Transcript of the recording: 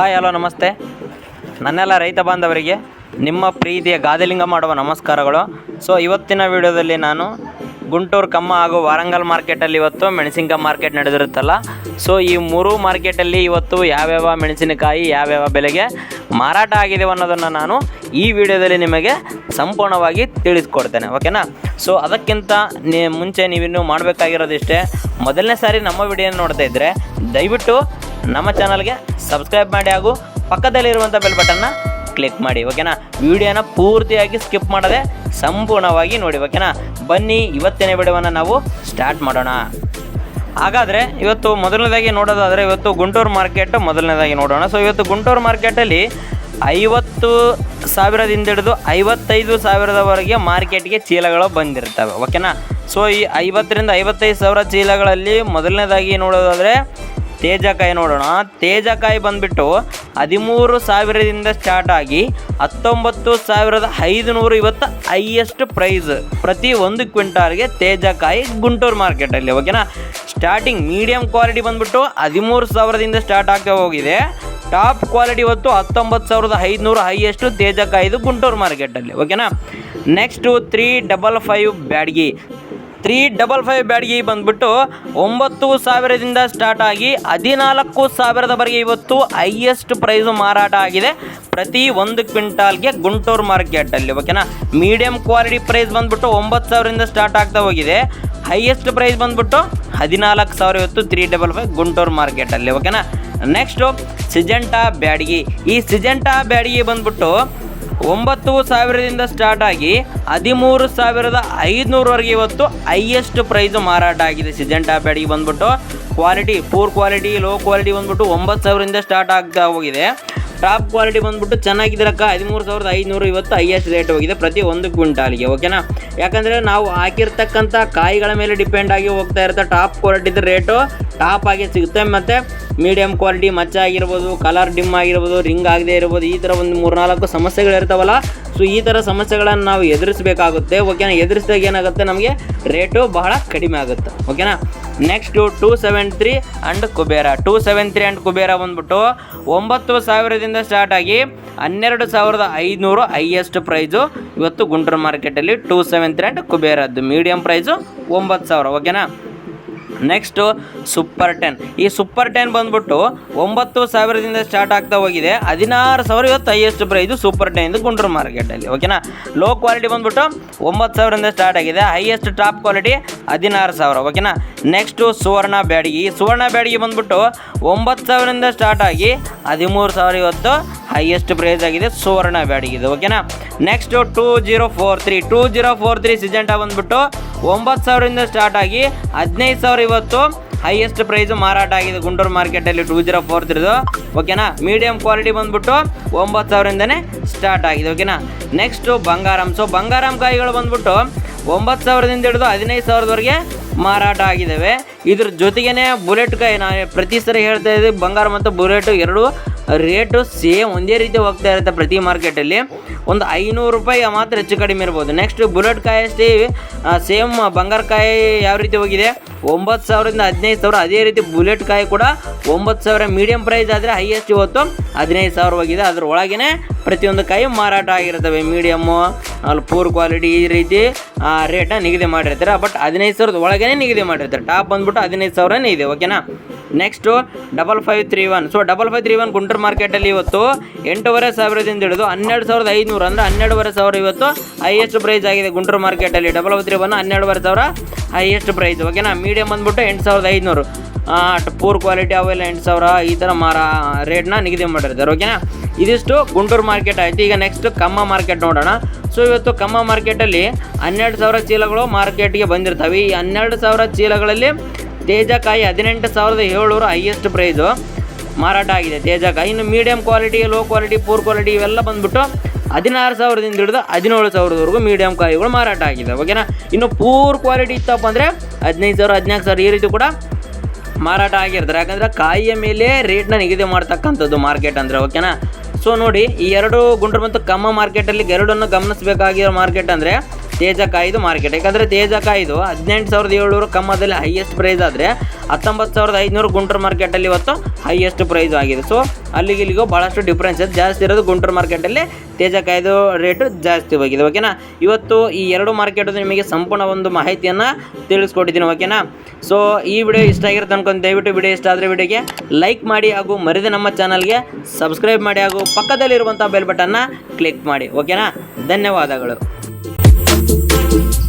Hi, hello, ನಮಸ್ತೆ. ನನ್ನೆಲ್ಲ ರೈತ ಬಾಂಧವರಿಗೆ ನಿಮ್ಮ ಪ್ರೀತಿಯ ಗಾದಲಿಂಗ ಮಾಡುವ ನಮಸ್ಕಾರಗಳು. ಸೊ ಇವತ್ತಿನ ವಿಡಿಯೋದಲ್ಲಿ ನಾನು ಗುಂಟೂರು ಕಮ್ಮ ಹಾಗೂ ವಾರಂಗಲ್ ಮಾರ್ಕೆಟಲ್ಲಿ ಇವತ್ತು ಮೆಣಸಿನಕಾಯಿ ಮಾರ್ಕೆಟ್ ನಡೆದಿರುತ್ತಲ್ಲ. ಸೊ ಈ ಮೂರು ಮಾರ್ಕೆಟಲ್ಲಿ ಇವತ್ತು ಯಾವ್ಯಾವ ಮೆಣಸಿನಕಾಯಿ, ಯಾವ್ಯಾವ ಬೆಲೆಗೆ ಮಾರಾಟ ಆಗಿದೆ ಅನ್ನೋದನ್ನು ನಾನು ಈ ವಿಡಿಯೋದಲ್ಲಿ ನಿಮಗೆ ಸಂಪೂರ್ಣವಾಗಿ ತಿಳಿಸ್ಕೊಡ್ತೇನೆ ಓಕೆನಾ ಸೊ ಅದಕ್ಕಿಂತ ಮುಂಚೆ ನೀವಿನ್ನೂ ಮಾಡಬೇಕಾಗಿರೋದಿಷ್ಟೇ, ಮೊದಲನೇ ಸಾರಿ ನಮ್ಮ ವಿಡಿಯೋ ನೋಡ್ತಾ ಇದ್ದರೆ ದಯವಿಟ್ಟು ನಮ್ಮ ಚಾನಲ್ಗೆ ಸಬ್ಸ್ಕ್ರೈಬ್ ಮಾಡಿ ಹಾಗೂ ಪಕ್ಕದಲ್ಲಿರುವಂಥ ಬೆಲ್ ಬಟನ್ನ ಕ್ಲಿಕ್ ಮಾಡಿ, ಓಕೆನಾ? ವಿಡಿಯೋನ ಪೂರ್ತಿಯಾಗಿ ಸ್ಕಿಪ್ ಮಾಡದೆ ಸಂಪೂರ್ಣವಾಗಿ ನೋಡಿ, ಓಕೆನಾ? ಬನ್ನಿ, ಇವತ್ತಿನ ವಿಡಿಯೋವನ್ನು ನಾವು ಸ್ಟಾರ್ಟ್ ಮಾಡೋಣ. ಹಾಗಾದರೆ ಇವತ್ತು ಮೊದಲನೇದಾಗಿ ನೋಡೋದಾದರೆ ಇವತ್ತು ಗುಂಟೂರು ಮಾರ್ಕೆಟ್ ಮೊದಲನೇದಾಗಿ ನೋಡೋಣ. ಸೊ ಇವತ್ತು ಗುಂಟೂರು ಮಾರ್ಕೆಟಲ್ಲಿ ಐವತ್ತು ಸಾವಿರದಿಂದ ಹಿಡಿದು ಐವತ್ತೈದು ಸಾವಿರದವರೆಗೆ ಮಾರ್ಕೆಟ್ಗೆ ಚೀಲಗಳು ಬಂದಿರ್ತವೆ, ಓಕೆನಾ? ಸೊ ಈ ಐವತ್ತರಿಂದ ಐವತ್ತೈದು ಸಾವಿರ ಚೀಲಗಳಲ್ಲಿ ಮೊದಲನೇದಾಗಿ ನೋಡೋದಾದರೆ ತೇಜಕಾಯಿ ನೋಡೋಣ. ತೇಜಕಾಯಿ ಬಂದುಬಿಟ್ಟು ಹದಿಮೂರು ಸಾವಿರದಿಂದ ಸ್ಟಾರ್ಟ್ ಆಗಿ ಹತ್ತೊಂಬತ್ತು ಸಾವಿರದ ಐದುನೂರು ಇವತ್ತು ಹೈಯೆಸ್ಟ್ ಪ್ರೈಸ್ ಪ್ರತಿ ಒಂದು ಕ್ವಿಂಟಾಲ್ಗೆ ತೇಜಕಾಯಿ ಗುಂಟೂರು ಮಾರ್ಕೆಟಲ್ಲಿ ಓಕೆನಾ ಸ್ಟಾರ್ಟಿಂಗ್ ಮೀಡಿಯಂ ಕ್ವಾಲಿಟಿ ಬಂದುಬಿಟ್ಟು ಹದಿಮೂರು ಸಾವಿರದಿಂದ ಸ್ಟಾರ್ಟ್ ಆಗ್ತಾ ಹೋಗಿದೆ. ಟಾಪ್ ಕ್ವಾಲಿಟಿ ಇವತ್ತು ಹತ್ತೊಂಬತ್ತು ಸಾವಿರದ ಐದುನೂರು ಹೈಯೆಸ್ಟು ತೇಜಕಾಯಿದು ಗುಂಟೂರು ಮಾರ್ಕೆಟಲ್ಲಿ ಓಕೆನಾ next three double five Byadgi. Three double five Byadgi ಬಂದ್ಬಿಟ್ಟು ಒಂಬತ್ತು ಸಾವಿರದಿಂದ ಸ್ಟಾರ್ಟ್ ಆಗಿ ಹದಿನಾಲ್ಕು ಸಾವಿರದವರೆಗೆ ಇವತ್ತು ಹೈಯೆಸ್ಟ್ ಪ್ರೈಸು ಮಾರಾಟ ಆಗಿದೆ. ಪ್ರತಿ ಒಂದು ಕ್ವಿಂಟಾಲ್ಗೆ ಗುಂಟೂರು ಮಾರ್ಕೆಟಲ್ಲಿ ಓಕೆನಾ ಮೀಡಿಯಂ ಕ್ವಾಲಿಟಿ ಪ್ರೈಸ್ ಬಂದ್ಬಿಟ್ಟು ಒಂಬತ್ತು ಸಾವಿರದಿಂದ ಸ್ಟಾರ್ಟ್ ಆಗ್ತಾ ಹೋಗಿದೆ. ಹೈಯೆಸ್ಟ್ ಪ್ರೈಸ್ ಬಂದ್ಬಿಟ್ಟು ಹದಿನಾಲ್ಕು ಸಾವಿರ ಇವತ್ತು ತ್ರೀ ಡಬಲ್ ಫೈವ್ ಗುಂಟೂರು ಮಾರ್ಕೆಟಲ್ಲಿ ಓಕೆನಾ ನೆಕ್ಸ್ಟು ಸಿಜೆಂಟಾ ಬ್ಯಾಡ್ಗಿ. ಈ ಸಿಜೆಂಟಾ ಬ್ಯಾಡ್ಗಿ ಬಂದ್ಬಿಟ್ಟು ಒಂಬತ್ತು ಸಾವಿರದಿಂದ ಸ್ಟಾರ್ಟ್ ಆಗಿ ಹದಿಮೂರು ಸಾವಿರದ ಐದುನೂರವರೆಗೆ ಇವತ್ತು ಹೈಯೆಸ್ಟ್ ಪ್ರೈಸು ಮಾರಾಟ ಆಗಿದೆ. ಸಿಜೆಂಟಾ ಬ್ಯಾಡಿಗೆ ಬಂದ್ಬಿಟ್ಟು quality poor quality low quality ಬಂದ್ಬಿಟ್ಟು ಒಂಬತ್ತು ಸಾವಿರದಿಂದ ಸ್ಟಾರ್ಟ್ ಆಗ್ತಾ ಹೋಗಿದೆ. ಟಾಪ್ ಕ್ವಾಲಿಟಿ ಬಂದ್ಬಿಟ್ಟು ಚೆನ್ನಾಗಿದ್ರಕ್ಕ ಹದಿಮೂರು ಸಾವಿರದ ಐನೂರು ಇವತ್ತು ಹೈಯೆಸ್ಟ್ ರೇಟ್ ಹೋಗಿದೆ ಪ್ರತಿ ಒಂದು ಕ್ವಿಂಟಾಲಿಗೆ ಓಕೆನಾ ಯಾಕಂದರೆ ನಾವು ಹಾಕಿರ್ತಕ್ಕಂಥ ಕಾಯಿಗಳ ಮೇಲೆ ಡಿಪೆಂಡ್ ಆಗಿ ಹೋಗ್ತಾ ಇರುತ್ತೆ ಟಾಪ್ ಕ್ವಾಲಿಟಿದ ರೇಟು ಟಾಪ್ ಆಗಿ ಸಿಗುತ್ತೆ ಮತ್ತು ಮೀಡಿಯಮ್ ಕ್ವಾಲಿಟಿ ಮಚ್ಚ ಆಗಿರ್ಬೋದು ಕಲರ್ ಡಿಮ್ ಆಗಿರ್ಬೋದು ರಿಂಗ್ ಆಗದೆ ಇರ್ಬೋದು, ಈ ಥರ ಒಂದು ಮೂರ್ನಾಲ್ಕು ಸಮಸ್ಯೆಗಳು ಇರ್ತಾವಲ್ಲ ಸೊ ಈ ಥರ ಸಮಸ್ಯೆಗಳನ್ನು ನಾವು ಎದುರಿಸಬೇಕಾಗುತ್ತೆ. ಓಕೆನಾ ಎದುರಿಸಿದಾಗ ಏನಾಗುತ್ತೆ ನಮಗೆ? ರೇಟು ಬಹಳ ಕಡಿಮೆ ಆಗುತ್ತೆ. ಓಕೆನಾ next two seven three and Kubera two seven three and Kubera ಬಂದ್ಬಿಟ್ಟು ಒಂಬತ್ತು ಸಾವಿರದಿಂದ ಸ್ಟಾರ್ಟ್ ಆಗಿ ಹನ್ನೆರಡು ಸಾವಿರದ ಐದುನೂರು ಹೈಯೆಸ್ಟ್ ಪ್ರೈಸು ಇವತ್ತು ಗುಂಟೂರು ಮಾರ್ಕೆಟಲ್ಲಿ ಟೂ ಸೆವೆನ್ ತ್ರೀ ಆ್ಯಂಡ್ ಕುಬೇರದ್ದು ಮೀಡಿಯಮ್ ಪ್ರೈಸು ಒಂಬತ್ತು ಸಾವಿರ. ಓಕೆನಾ ನೆಕ್ಸ್ಟು ಸೂಪರ್ ಟೆನ್ ಈ ಸೂಪರ್ ಟೆನ್ ಬಂದ್ಬಿಟ್ಟು ಒಂಬತ್ತು ಸಾವಿರದಿಂದ ಸ್ಟಾರ್ಟ್ ಆಗ್ತಾ ಹೋಗಿದೆ. ಹದಿನಾರು ಸಾವಿರ ಇವತ್ತು highest price super ten Guntur ಮಾರ್ಕೆಟಲ್ಲಿ ಓಕೆನಾ ಲೋ ಕ್ವಾಲಿಟಿ ಬಂದ್ಬಿಟ್ಟು ಒಂಬತ್ತು ಸಾವಿರದಿಂದ ಸ್ಟಾರ್ಟ್ ಆಗಿದೆ. ಹೈಯೆಸ್ಟ್ ಟಾಪ್ ಕ್ವಾಲಿಟಿ ಹದಿನಾರು ಸಾವಿರ ಓಕೆನಾ ನೆಕ್ಸ್ಟು ಸುವರ್ಣ ಬ್ಯಾಡಗಿ. ಈ ಸುವರ್ಣ ಬ್ಯಾಡಗಿ ಬಂದ್ಬಿಟ್ಟು ಒಂಬತ್ತು ಸಾವಿರದಿಂದ ಸ್ಟಾರ್ಟ್ ಆಗಿ ಹದಿಮೂರು ಸಾವಿರ ಇವತ್ತು ಹೈಯೆಸ್ಟ್ ಪ್ರೈಸ್ ಆಗಿದೆ ಸುವರ್ಣ ಬ್ಯಾಡಗಿದು ಓಕೆನಾ next two zero four three two zero four three Syngenta ಬಂದ್ಬಿಟ್ಟು ಒಂಬತ್ತು ಸಾವಿರದಿಂದ ಸ್ಟಾರ್ಟ್ ಆಗಿ ಹದಿನೈದು ಸಾವಿರ ಇವತ್ತು ಹೈಯೆಸ್ಟ್ ಪ್ರೈಸು ಮಾರಾಟ ಆಗಿದೆ ಗುಂಡೂರು ಮಾರ್ಕೆಟಲ್ಲಿ ಟೂ ಜೀರೋ ಫೋರ್ ತ್ರೀದು ಓಕೆನಾ ಮೀಡಿಯಂ ಕ್ವಾಲಿಟಿ ಬಂದ್ಬಿಟ್ಟು ಒಂಬತ್ತು ಸಾವಿರದಿಂದನೇ ಸ್ಟಾರ್ಟ್ ಆಗಿದೆ ಓಕೆನಾ ನೆಕ್ಸ್ಟು ಬಂಗಾರಂ. ಸೊ ಬಂಗಾರಂ ಕಾಯಿಗಳು ಬಂದ್ಬಿಟ್ಟು ಒಂಬತ್ತು ಸಾವಿರದಿಂದ ಹಿಡಿದು ಹದಿನೈದು ಸಾವಿರದವರೆಗೆ ಮಾರಾಟ ಆಗಿದ್ದಾವೆ ಇದ್ರ ಜೊತೆಗೇ ಬುಲೆಟ್ ಕಾಯಿ ನಾನು ಪ್ರತಿ ಸರಿ ಹೇಳ್ತಾ ಇದ್ದೀವಿ, ಬಂಗಾರ ಮತ್ತು ಬುಲೆಟು ಎರಡು ರೇಟು ಸೇಮ್ ಒಂದೇ ರೀತಿ ಹೋಗ್ತಾ ಇರುತ್ತೆ ಪ್ರತಿ ಮಾರ್ಕೆಟಲ್ಲಿ. ಒಂದು ಐನೂರು ರೂಪಾಯಿ ಮಾತ್ರ ಹೆಚ್ಚು ಕಡಿಮೆ ಇರ್ಬೋದು. ನೆಕ್ಸ್ಟ್ ಬುಲೆಟ್ ಕಾಯಿ ಅಷ್ಟೇ ಸೇಮ್ ಬಂಗಾರ ಕಾಯಿ ಯಾವ ರೀತಿ ಹೋಗಿದೆ? ಒಂಬತ್ತು ಸಾವಿರದಿಂದ ಹದಿನೈದು ಸಾವಿರ. ಅದೇ ರೀತಿ ಬುಲೆಟ್ ಕಾಯಿ ಕೂಡ ಒಂಬತ್ತು ಸಾವಿರ. ಮೀಡಿಯಂ ಪ್ರೈಸ್ ಆದರೆ ಹೈಯೆಸ್ಟ್ ಇವತ್ತು ಹದಿನೈದು ಸಾವಿರ ಹೋಗಿದೆ. ಅದ್ರ ಒಳಗೇ ಪ್ರತಿಯೊಂದು ಕಾಯಿ ಮಾರಾಟ ಆಗಿರ್ತವೆ. ಮೀಡಿಯಮ್ಮು ಅಲ್ಲಿ ಪೂರ್ ಕ್ವಾಲಿಟಿ ಈ ರೀತಿ ರೇಟ್ನ ನಿಗದಿ ಮಾಡಿರ್ತಾರೆ. ಬಟ್ ಹದಿನೈದು ಸಾವಿರದ ಒಳಗೇ ನಿಗದಿ ಮಾಡಿರ್ತಾರೆ. ಟಾಪ್ ಬಂದ್ಬಿಟ್ಟು ಹದಿನೈದು ಸಾವಿರನೇ ಇದೆ. ಓಕೆನಾ next double five three one so double five three one Guntur ಮಾರ್ಕೆಟಲ್ಲಿ ಇವತ್ತು ಎಂಟೂವರೆ ಸಾವಿರದಿಂದ ಹಿಡಿದು ಹನ್ನೆರಡು ಸಾವಿರದ ಐನೂರು ಅಂದರೆ ಹನ್ನೆರಡುವರೆ ಸಾವಿರ ಇವತ್ತು ಹೈಯೆಸ್ಟ್ ಪ್ರೈಸ್ ಆಗಿದೆ ಗುಂಟೂರು ಮಾರ್ಕೆಟಲ್ಲಿ ಡಬಲ್ ಫೈವ್ ತ್ರೀ ಒನ್ ಹನ್ನೆರಡುವರೆ ಸಾವಿರ ಹೈಯೆಸ್ಟ್ ಪ್ರೈಸ್ ಓಕೆನಾ ಮೀಡಿಯಮ್ ಬಂದ್ಬಿಟ್ಟು ಎಂಟು ಸಾವಿರದ ಐನೂರು. ಪೂರ್ ಕ್ವಾಲಿಟಿ ಅವೆಲ್ಲ ಎಂಟು ಸಾವಿರ. ಈ ಥರ ಮಾರ ರೇಟ್ನ ನಿಗದಿ ಮಾಡಿರ್ತಾರೆ. ಓಕೆನಾ ಇದಿಷ್ಟು ಗುಂಟೂರು ಮಾರ್ಕೆಟ್ ಆಯಿತು. ಈಗ ನೆಕ್ಸ್ಟ್ ಕಮ್ಮ ಮಾರ್ಕೆಟ್ ನೋಡೋಣ. ಸೊ ಇವತ್ತು ಕಮ್ಮ ಮಾರ್ಕೆಟಲ್ಲಿ ಹನ್ನೆರಡು ಸಾವಿರ ಚೀಲಗಳು ಮಾರ್ಕೆಟ್ಗೆ ಬಂದಿರ್ತವೆ. ಈ ಹನ್ನೆರಡು ಸಾವಿರ ಚೀಲಗಳಲ್ಲಿ ತೇಜಕಾಯಿ ಹದಿನೆಂಟು ಸಾವಿರದ ಏಳ್ನೂರು ಹೈಯೆಸ್ಟ್ ಪ್ರೈಸು. ಮಾರಾಟ ಆಗಿದೆ. ತೇಜಕಾಯಿ ಇನ್ನು medium quality low quality poor quality ಇವೆಲ್ಲ ಬಂದ್ಬಿಟ್ಟು ಹದಿನಾರು ಸಾವಿರದಿಂದ ಹಿಡಿದು ಹದಿನೇಳು ಸಾವಿರದವರೆಗೂ ಮೀಡಿಯಂ ಕಾಯಿಗಳು ಮಾರಾಟ ಆಗಿದೆ. ಓಕೆನಾ ಇನ್ನು ಪೂರ್ ಕ್ವಾಲಿಟಿ ಇತ್ತಪ್ಪ ಅಂದರೆ ಹದಿನೈದು ಸಾವಿರ, ಹದಿನಾಲ್ಕು ಸಾವಿರ ಈ ರೀತಿ ಕೂಡ ಮಾರಾಟ ಆಗಿರ್ತಾರೆ ಯಾಕಂದರೆ ಕಾಯಿಯ ಮೇಲೆ ರೇಟ್ನ ನಿಗದಿ ಮಾಡ್ತಕ್ಕಂಥದ್ದು ಮಾರ್ಕೆಟ್ ಅಂದರೆ ಓಕೆನಾ ಸೊ ನೋಡಿ, ಈ ಎರಡು ಗುಂಡ್ರ ಮತ್ತು ಕಮ್ಮ ಮಾರ್ಕೆಟಲ್ಲಿ ಎರಡನ್ನು ಗಮನಿಸಬೇಕಾಗಿರೋ ಮಾರ್ಕೆಟ್ ಅಂದರೆ ತೇಜಕಾಯಿದು ಮಾರ್ಕೆಟ್. ಯಾಕಂದರೆ ತೇಜಕಾಯಿದು ಹದಿನೆಂಟು ಸಾವಿರದ ಏಳ್ನೂರು ಕಮ್ಮದಲ್ಲಿ ಹೈಯೆಸ್ಟ್ ಪ್ರೈಸ್ ಆದರೆ ಹತ್ತೊಂಬತ್ತು ಸಾವಿರದ ಐದುನೂರು ಗುಂಟೂರು ಮಾರ್ಕೆಟಲ್ಲಿ ಇವತ್ತು ಹೈಯೆಸ್ಟ್ ಪ್ರೈಸ್ ಆಗಿದೆ. ಸೊ ಅಲ್ಲಿಗೆ ಇಲ್ಲಿಗೂ ಭಾಳಷ್ಟು ಡಿಫ್ರೆನ್ಸ್ ಇದೆ ಜಾಸ್ತಿ ಇರೋದು ಗುಂಟೂರು ಮಾರ್ಕೆಟಲ್ಲಿ ತೇಜಕಾಯಿದು ರೇಟು ಜಾಸ್ತಿ ಹೋಗಿದೆ. ಓಕೆನಾ ಇವತ್ತು ಈ ಎರಡು ಮಾರ್ಕೆಟು ನಿಮಗೆ ಸಂಪೂರ್ಣ ಒಂದು ಮಾಹಿತಿಯನ್ನು ತಿಳಿಸ್ಕೊಟ್ಟಿದ್ದೀನಿ. ಓಕೆನಾ ಸೊ ಈ ವಿಡಿಯೋ ಇಷ್ಟ ಆಗಿರುತ್ತೆ ಅನ್ಕೊಂಡು ದಯವಿಟ್ಟು ವಿಡಿಯೋ ಇಷ್ಟ ಆದರೆ ವಿಡಿಯೋಗೆ ಲೈಕ್ ಮಾಡಿ ಹಾಗೂ ಮರಿದೆ ನಮ್ಮ ಚಾನಲ್ಗೆ ಸಬ್ಸ್ಕ್ರೈಬ್ ಮಾಡಿ ಹಾಗೂ ಪಕ್ಕದಲ್ಲಿರುವಂಥ ಬೆಲ್ ಬಟನ್ನ ಕ್ಲಿಕ್ ಮಾಡಿ. ಓಕೆನಾ ಧನ್ಯವಾದಗಳು. thank you.